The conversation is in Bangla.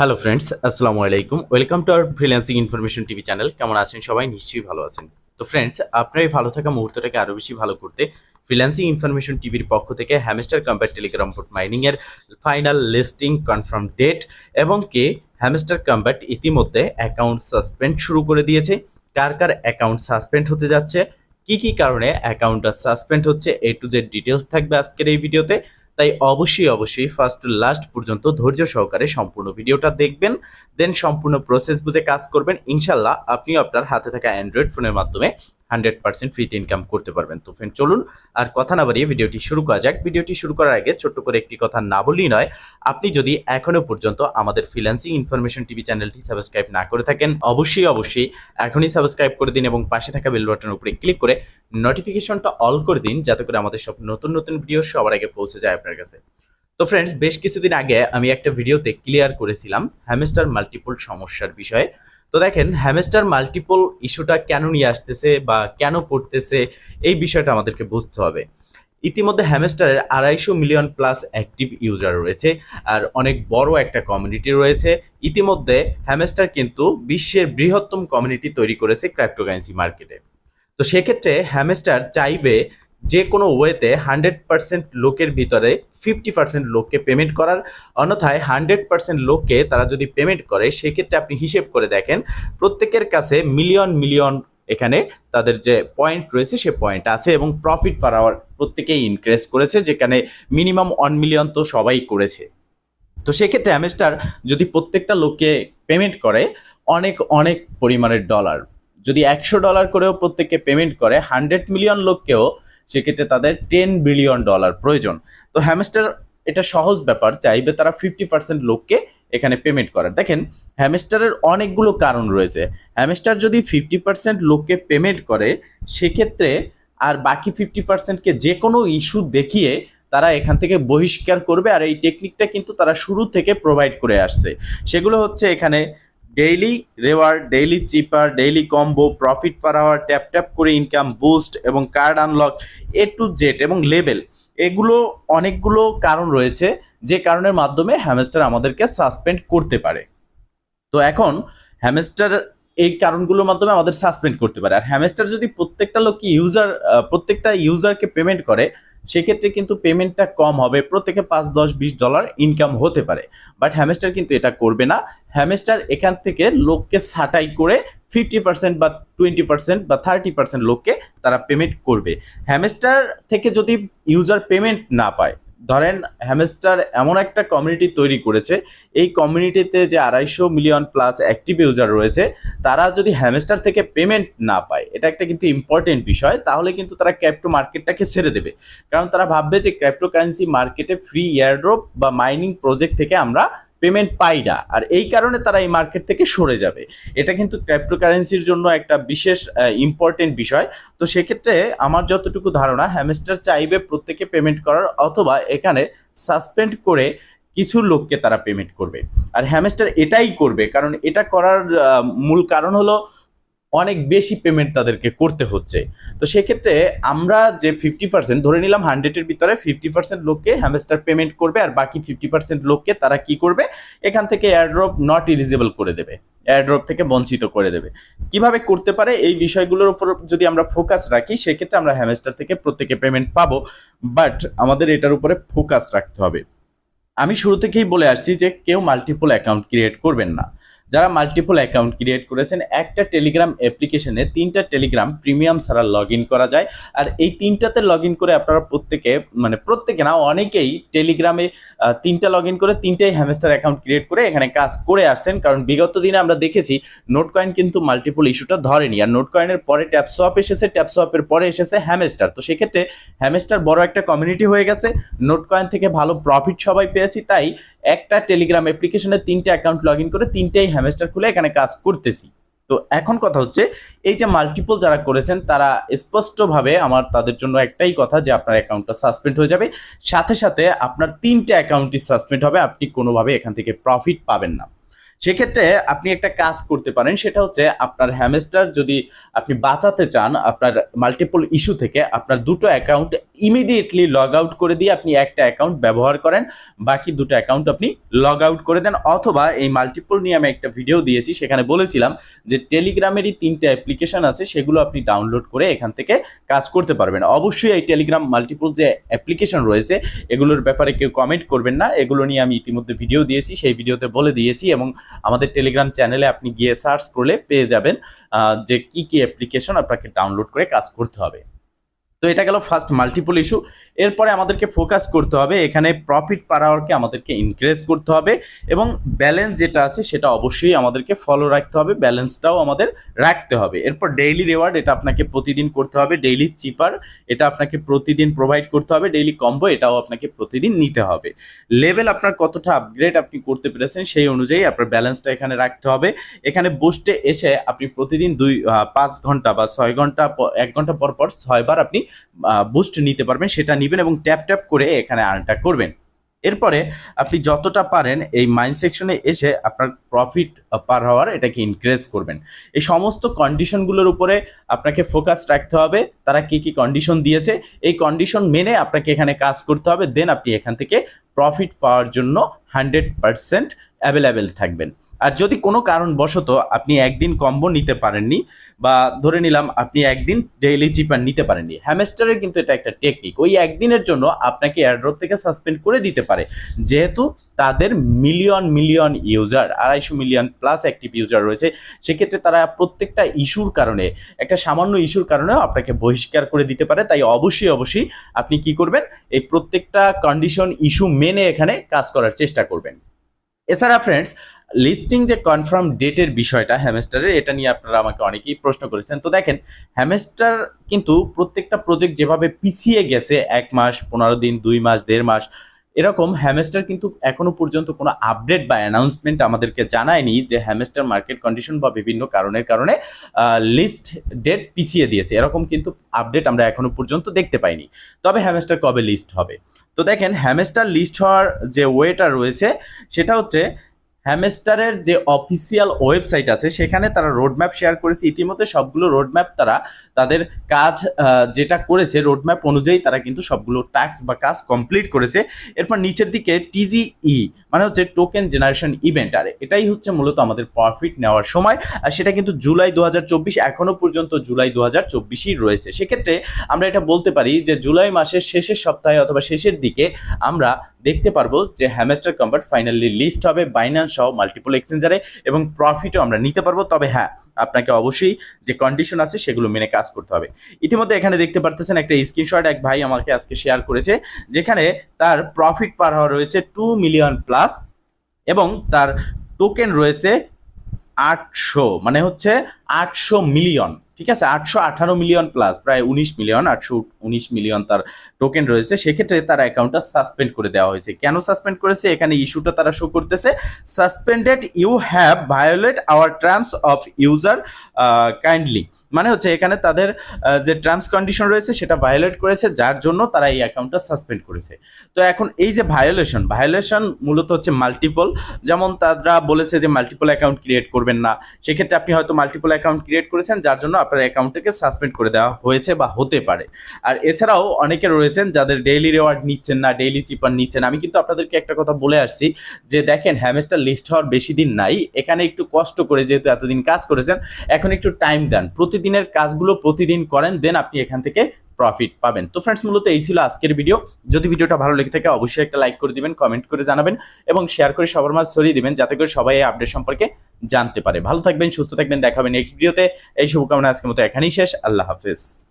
হ্যালো ফ্রেন্ডস আসসালামু আলাইকুম welcome to our freelancing information TV channel কেমন আছেন সবাই? নিশ্চয়ই ভালো আছেন। তো ফ্রেন্ডস আপনার এই ভালো থাকা মুহূর্তটাকে আরও বেশি ভালো করতে ফ্রিল্যান্সিং ইনফরমেশন টিভির পক্ষ থেকে Hamster Kombat Telegram port mining এর ফাইনাল লিস্টিং কনফার্ম ডেট এবং কে হ্যামস্টার কম্প্যাক্ট ইতিমধ্যে অ্যাকাউন্ট সাসপেন্ড শুরু করে দিয়েছে। কার কার অ্যাকাউন্ট সাসপেন্ড হতে যাচ্ছে? কি কি কারণে অ্যাকাউন্টটা সাসপেন্ড হচ্ছে? এ টু জেড ডিটেলস থাকবে আজকের এই ভিডিওতে তাই অবশ্যই অবশ্যই ফার্স্ট টু লাস্ট পর্যন্ত ধৈর্য সহকারে সম্পূর্ণ ভিডিওটা দেখবেন দেন সম্পূর্ণ প্রসেস বুঝে কাজ করবেন। ইনশাল্লাহ আপনি আপনার হাতে থাকা অ্যান্ড্রয়েড ফোনের মাধ্যমে হান্ড্রেড পার্সেন্ট ফ্রিতে ইনকাম করতে পারবেন। তো ফ্রেন্ড চলুন আর কথা না বাড়িয়ে ভিডিওটি শুরু করা যাক। ভিডিওটি শুরু করার আগে ছোট্ট করে একটি কথা না বললেই নয়, আপনি যদি এখনও পর্যন্ত আমাদের ফ্রিল্যান্সিং ইনফরমেশন টিভি চ্যানেলটি সাবস্ক্রাইব না করে থাকেন, অবশ্যই অবশ্যই এখনই সাবস্ক্রাইব করে দিন এবং পাশে থাকা বেল বাটনের উপরে ক্লিক করে নোটিফিকেশনটা অল করে দিন, যাতে করে আমাদের সব নতুন নতুন ভিডিও সবার আগে পৌঁছে যায় আপনার কাছে। তো ফ্রেন্ডস বেশ কিছুদিন আগে আমি একটা ভিডিওতে ক্লিয়ার করেছিলাম হ্যামস্টার মাল্টিপল সমস্যার বিষয়ে। তো দেখেন হ্যামেস্টার মাল্টিপল ইস্যুটা কেন নিয়ে আসতেছে বা কেন পড়তেছে, এই বিষয়টা আমাদেরকে বুঝতে হবে। ইতিমধ্যে হ্যামেস্টারের আড়াইশো মিলিয়ন প্লাস অ্যাক্টিভ ইউজার রয়েছে আর অনেক বড় একটা কমিউনিটি রয়েছে। ইতিমধ্যে হ্যামেস্টার কিন্তু বিশ্বের বৃহত্তম কমিউনিটি তৈরি করেছে ক্র্যাপ্টোকারেন্সি মার্কেটে তো সেক্ষেত্রে হ্যামেস্টার চাইবে যে কোনো ওয়েতে হান্ড্রেড পার্সেন্ট লোকের ভিতরে ফিফটি পার্সেন্ট লোককে পেমেন্ট করার, অন্যথায় হান্ড্রেড পার্সেন্ট লোককে তারা যদি পেমেন্ট করে, সেক্ষেত্রে আপনি হিসেব করে দেখেন, প্রত্যেকের কাছে মিলিয়ন মিলিয়ন এখানে তাদের যে পয়েন্ট রয়েছে, সে পয়েন্ট আছে এবং প্রফিট পার আওয়ার প্রত্যেকেই ইনক্রিজ করেছে, যেখানে মিনিমাম ওয়ান মিলিয়ন তো সবাই করেছে। তো সেক্ষেত্রে অ্যামেস্টার যদি প্রত্যেকটা লোককে পেমেন্ট করে, অনেক অনেক পরিমাণের ডলার যদি একশো ডলার করেও প্রত্যেককে পেমেন্ট করে হান্ড্রেড মিলিয়ন লোককেও সেক্ষেত্রে তাদের টেন বিলিয়ন ডলার প্রয়োজন। তো হ্যামস্টার এটা সহজ ব্যাপার, চাইবে তারা ফিফটি পার্সেন্ট লোককে এখানে পেমেন্ট করার। দেখেন হ্যামস্টারের অনেকগুলো কারণ রয়েছে। হ্যামস্টার যদি ফিফটি পার্সেন্ট লোককে পেমেন্ট করে, সেক্ষেত্রে আর বাকি ফিফটি পার্সেন্টকে যে কোনো ইস্যু দেখিয়ে তারা এখান থেকে বহিষ্কার করবে। আর এই টেকনিকটা কিন্তু তারা শুরু থেকে প্রোভাইড করে আসছে। সেগুলো হচ্ছে এখানে daily reward daily cipher daily combo profit per hour tap tap করে ইনকাম বুস্ট এবং card unlock A to Z এবং লেভেল এগুলো অনেকগুলো কারণ রয়েছে, যে কারণের মাধ্যমে হ্যামেস্টার আমাদেরকে সাসপেন্ড করতে পারে। তো এখন হ্যামেস্টার এই কারণগুলোর মাধ্যমে আমাদের সাসপেন্ড করতে পারে। আর হ্যামেস্টার যদি প্রত্যেকটা লোক ইউজার প্রত্যেকটা ইউজারকে পেমেন্ট করে সেক্ষেত্রে কিন্তু পেমেন্টটা কম হবে। প্রত্যেকে পাঁচ, দশ, বিশ ডলার ইনকাম হতে পারে। বাট হ্যামেস্টার কিন্তু এটা করবে না। হ্যামেস্টার এখান থেকে লোককে ছাটাই করে ফিফটি পার্সেন্ট বা টোয়েন্টি পার্সেন্ট বা থার্টি পার্সেন্ট লোককে তারা পেমেন্ট করবে। হ্যামেস্টার থেকে যদি ইউজার পেমেন্ট না পায় ধরেন হ্যামস্টার এমন একটা কমিউনিটি তৈরি করেছে, এই কমিউনিটিতে যে আড়াইশো মিলিয়ন প্লাস অ্যাক্টিভ ইউজার রয়েছে, তারা যদি হ্যামস্টার থেকে পেমেন্ট না পায়, এটা একটা কিন্তু ইম্পর্টেন্ট বিষয়, তাহলে কিন্তু তারা ক্যাপ্টো মার্কেটটাকে ছেড়ে দেবে। কারণ তারা ভাববে যে ক্যাপ্টো কারেন্সি মার্কেটে ফ্রি এয়ারড্রপ বা মাইনিং প্রজেক্ট থেকে আমরা পেমেন্ট পাই না। আর এই কারণে তারা এই মার্কেট থেকে সরে যাবে। এটা কিন্তু ক্রিপ্টোকারেন্সির জন্য একটা বিশেষ ইম্পর্টেন্ট বিষয়। তো সেক্ষেত্রে আমার যতটুকু ধারণা হ্যামেস্টার চাইবে প্রত্যেকে পেমেন্ট করার অথবা এখানে সাসপেন্ড করে কিছু লোককে তারা পেমেন্ট করবে। আর হ্যামেস্টার এটাই করবে, কারণ এটা করার মূল কারণ হলো অনেক বেশি পেমেন্ট তাদেরকে করতে হচ্ছে। তো সেক্ষেত্রে আমরা যে ফিফটি পার্সেন্ট ধরে নিলাম হান্ড্রেডের ভিতরে ফিফটি পার্সেন্ট লোককে হ্যামস্টার পেমেন্ট করবে আর বাকি ফিফটি পার্সেন্ট লোককে তারা কি করবে? এখান থেকে এয়ারড্রপ নট ইলিজিবল করে দেবে। এয়ারড্রপ থেকে বঞ্চিত করে দেবে। কীভাবে করতে পারে? এই বিষয়গুলোর উপর যদি আমরা ফোকাস রাখি, সেক্ষেত্রে আমরা হ্যামস্টার থেকে প্রত্যেকে পেমেন্ট পাবো। বাট আমাদের এটার উপরে ফোকাস রাখতে হবে। আমি শুরু থেকেই বলে আসছি যে কেউ মাল্টিপল অ্যাকাউন্ট ক্রিয়েট করবেন না। যারা মাল্টিপল অ্যাকাউন্ট ক্রিয়েট করেছেন, একটা টেলিগ্রাম অ্যাপ্লিকেশনে তিনটা টেলিগ্রাম প্রিমিয়াম ছাড়া লগ ইন করা যায়। আর এই তিনটাতে লগ ইন করে আপনারা প্রত্যেকে মানে প্রত্যেকে না, অনেকেই টেলিগ্রামে তিনটা লগ ইন করে, তিনটাই হ্যামেস্টার অ্যাকাউন্ট ক্রিয়েট করে এখানে কাজ করে আসছেন। কারণ বিগত দিনে আমরা দেখেছি নোট কয়েন কিন্তু মাল্টিপল ইস্যুটা ধরেনি। আর নোট কয়েনের পরে ট্যাপ সোয়াপ এসেছে ট্যাপ সোয়াপের পরে এসেছে হ্যামেস্টার তো সেক্ষেত্রে হ্যামেস্টার বড় একটা কমিউনিটি হয়ে গেছে। নোট কয়েন থেকে ভালো প্রফিট সবাই পেয়েছি, তাই একটা টেলিগ্রাম অ্যাপ্লিকেশনে তিনটে অ্যাকাউন্ট লগ ইন করে তিনটেই হ্যামস্টার খুলে এখানে কাজ করতেছি। তো এখন কথা হচ্ছে, এই যে মাল্টিপল যারা করেছেন, তারা স্পষ্টভাবে আমার তাদের জন্য একটাই কথা যে আপনার অ্যাকাউন্টটা সাসপেন্ড হয়ে যাবে। সাথে সাথে আপনার তিনটে অ্যাকাউন্টই সাসপেন্ড হবে, আপনি কোনোভাবে এখান থেকে প্রফিট পাবেন না। সেক্ষেত্রে আপনি একটা কাজ করতে পারেন, সেটা হচ্ছে আপনার হ্যামস্টার যদি আপনি বাঁচাতে চান, আপনার মাল্টিপল ইস্যু থেকে, আপনার দুটো অ্যাকাউন্ট ইমিডিয়েটলি লগ আউট করে দিয়ে আপনি একটা অ্যাকাউন্ট ব্যবহার করেন, বাকি দুটো অ্যাকাউন্ট আপনি লগ আউট করে দেন। অথবা এই মাল্টিপল নিয়ে আমি একটা ভিডিও দিয়েছি, সেখানে বলেছিলাম যে টেলিগ্রামেরই তিনটে অ্যাপ্লিকেশন আছে, সেগুলো আপনি ডাউনলোড করে এখান থেকে কাজ করতে পারবেন। অবশ্যই এই টেলিগ্রাম মাল্টিপল যে অ্যাপ্লিকেশন রয়েছে, এগুলোর ব্যাপারে কেউ কমেন্ট করবেন না। এগুলো নিয়ে আমি ইতিমধ্যে ভিডিও দিয়েছি, সেই ভিডিওতে বলে দিয়েছি এবং আমাদের টেলিগ্রাম চ্যানেলে আপনি গিয়ে সার্চ করলে পেয়ে যাবেন যে কি কি অ্যাপ্লিকেশন আপনাকে ডাউনলোড করে কাজ করতে হবে। তো এটা গেল ফার্স্ট মাল্টিপল ইস্যু এরপরে আমাদেরকে ফোকাস করতে হবে, এখানে প্রফিট পার আওয়ারকে আমাদেরকে ইনক্রিজ করতে হবে এবং ব্যালেন্স যেটা আছে সেটা অবশ্যই আমাদেরকে ফলো রাখতে হবে ব্যালেন্সটাও আমাদের রাখতে হবে। এরপর ডেইলি রেওয়ার্ড এটা আপনাকে প্রতিদিন করতে হবে ডেইলি চিপার এটা আপনাকে প্রতিদিন প্রোভাইড করতে হবে ডেইলি কম্বো এটাও আপনাকে প্রতিদিন নিতে হবে। লেভেল আপনার কতটা আপগ্রেড আপনি করতে পেরেছেন সেই অনুযায়ী আপনার ব্যালেন্সটা এখানে রাখতে হবে। এখানে বুস্টে এসে আপনি প্রতিদিন দুই পাঁচ ঘণ্টা বা ছয় ঘণ্টা এক ঘণ্টা পর পর ছয়বার আপনি বুস্ট নিতে পারবেন, সেটা নেবেন এবং ট্যাপ ট্যাপ করে এখানে আর্নটা করবেন। এরপরে আপনি যতটা পারেন এই মাইন্ড সেকশনে এসে আপনার প্রফিট পার হওয়ার এটাকে ইনক্রিজ করবেন। এই সমস্ত কন্ডিশনগুলোর উপরে আপনাকে ফোকাস রাখতে হবে। তারা কি কি কন্ডিশন দিয়েছে, এই কন্ডিশন মেনে আপনাকে এখানে কাজ করতে হবে। দেন আপনি এখান থেকে প্রফিট পাওয়ার জন্য হান্ড্রেড পারসেন্ট অ্যাভেলেবেল থাকবেন। আর যদি কোনো কারণবশত আপনি একদিন কম্বো নিতে পারেননি বা ধরে নিলাম আপনি একদিন ডেইলি চিপার নিতে পারেননি হ্যামেস্টারের কিন্তু এটা একটা টেকনিক ওই একদিনের জন্য আপনাকে এয়ারড্রপ থেকে সাসপেন্ড করে দিতে পারে। যেহেতু তাদের মিলিয়ন মিলিয়ন ইউজার আড়াইশো মিলিয়ন প্লাস অ্যাক্টিভ ইউজার রয়েছে, সেক্ষেত্রে তারা প্রত্যেকটা ইস্যুর কারণে, একটা সামান্য ইস্যুর কারণেও আপনাকে বহিষ্কার করে দিতে পারে। তাই অবশ্যই অবশ্যই আপনি কি করবেন? এই প্রত্যেকটা কন্ডিশন ইস্যু মেনে এখানে কাজ করার চেষ্টা করবেন। এছাড়া ফ্রেন্ডস লিস্টিং যে কনফার্ম ডেটের বিষয়টা হ্যামেস্টারের এটা নিয়ে আপনারা আমাকে অনেকেই প্রশ্ন করেছেন। তো দেখেন হ্যামেস্টার কিন্তু প্রত্যেকটা প্রজেক্ট যেভাবে পিছিয়ে গেছে, এক মাস, পনেরো দিন, দুই মাস, দেড় মাস, এরকম হ্যামেস্টার কিন্তু এখনও পর্যন্ত কোনো আপডেট বা অ্যানাউন্সমেন্ট আমাদেরকে জানায়নি যে হ্যামেস্টার মার্কেট কন্ডিশন বা বিভিন্ন কারণের কারণে লিস্ট ডেট পিছিয়ে দিয়েছে। এরকম কিন্তু আপডেট আমরা এখনও পর্যন্ত দেখতে পাইনি। তবে হ্যামেস্টার কবে লিস্ট হবে? তো দেখেন হ্যামেস্টার লিস্ট হওয়ার যে ওয়েটা রয়েছে, সেটা হচ্ছে হ্যামেস্টারের যে অফিসিয়াল ওয়েবসাইট আছে, সেখানে তারা রোডম্যাপ শেয়ার করেছে। ইতিমধ্যে সবগুলো রোডম্যাপ তারা তাদের কাজ যেটা করেছে রোডম্যাপ অনুযায়ী তারা কিন্তু সবগুলো টাস্ক বা কাজ কমপ্লিট করেছে। এরপর নিচের দিকে টিজিই মানে হচ্ছে টোকেন জেনারেশন ইভেন্ট আর এটাই হচ্ছে মূলত আমাদের প্রফিট নেওয়ার সময়। আর সেটা কিন্তু জুলাই দু হাজার চব্বিশ, এখনও পর্যন্ত জুলাই দু হাজার চব্বিশই রয়েছে। সেক্ষেত্রে আমরা এটা বলতে পারি যে জুলাই মাসের শেষের সপ্তাহে অথবা শেষের দিকে আমরা দেখতে পারব যে হ্যামেস্টার কম্পার্ট ফাইনালি লিস্ট হবে। বাইন্যান্স সহ মাল্টিপল এক্সচেঞ্জারে এবং প্রফিটও আমরা নিতে পারব। তবে হ্যাঁ আপনাকে অবশ্যই যে কন্ডিশন আছে সেগুলো মেনে কাজ করতে হবে। ইতিমধ্যে এখানে দেখতে পারতেছেন একটা স্ক্রিনশট এক ভাই আমাকে আজকে শেয়ার করেছে, যেখানে তার প্রফিট পার হওয়া রয়েছে টু মিলিয়ন প্লাস এবং তার টোকেন রয়েছে আটশো মানে হচ্ছে আটশো মিলিয়ন, ঠিক আছে? আটশো আঠারো মিলিয়ন প্লাস প্রায় উনিশ মিলিয়ন, আটশো উনিশ মিলিয়ন তার টোকেন রয়েছে। সেক্ষেত্রে তার অ্যাকাউন্টটা সাসপেন্ড করে দেওয়া হয়েছে। কেন সাসপেন্ড করেছে? এখানে ইস্যুটা তারা শো করতেছে। Suspended you have violate our terms of user kindly মানে হচ্ছে এখানে তাদের যে টার্মস কন্ডিশন রয়েছে, সেটা ভায়োলেট করেছে, যার জন্য তারা এই অ্যাকাউন্টটা সাসপেন্ড করেছে। তো এখন এই যে ভায়োলেশন ভায়োলেশন মূলত হচ্ছে মাল্টিপল যেমন তারা বলেছে যে মাল্টিপল অ্যাকাউন্ট ক্রিয়েট করবেন না। সেক্ষেত্রে আপনি হয়তো মাল্টিপল অ্যাকাউন্ট ক্রিয়েট করেছেন, যার জন্য আপনার অ্যাকাউন্টটাকে সাসপেন্ড করে দেওয়া হয়েছে বা হতে পারে। আর এছাড়াও অনেকে রয়েছেন যাদের ডেইলি রেওয়ার্ড নিচ্ছেন না ডেইলি চিপার নিচ্ছেন আমি কিন্তু আপনাদেরকে একটা কথা বলে আসছি যে, দেখেন হ্যামেস্টার লিস্ট হওয়ার বেশি দিন নাই। এখানে একটু কষ্ট করে যেহেতু এতদিন কাজ করেছেন, এখন একটু টাইম দেন। প্রতিদিনের কাজগুলো প্রতিদিন করেন দেন আপনি এখান থেকে প্রফিট পাবেন। তো ফ্রেন্ডস মূলত এই ছিল আজকের ভিডিও যদি ভিডিওটা ভালো লেগে থাকে, অবশ্যই একটা লাইক করে দিবেন কমেন্ট করে জানাবেন এবং শেয়ার করে সবার মাঝে ছড়িয়ে দিবেন যাতে করে সবাই এই আপডেট সম্পর্কে জানতে পারে। ভালো থাকবেন, সুস্থ থাকবেন দেখাবেন নেক্সট ভিডিওতে এই শুভকামনা আজকের মতো এখানেই শেষ। আল্লাহ হাফেজ।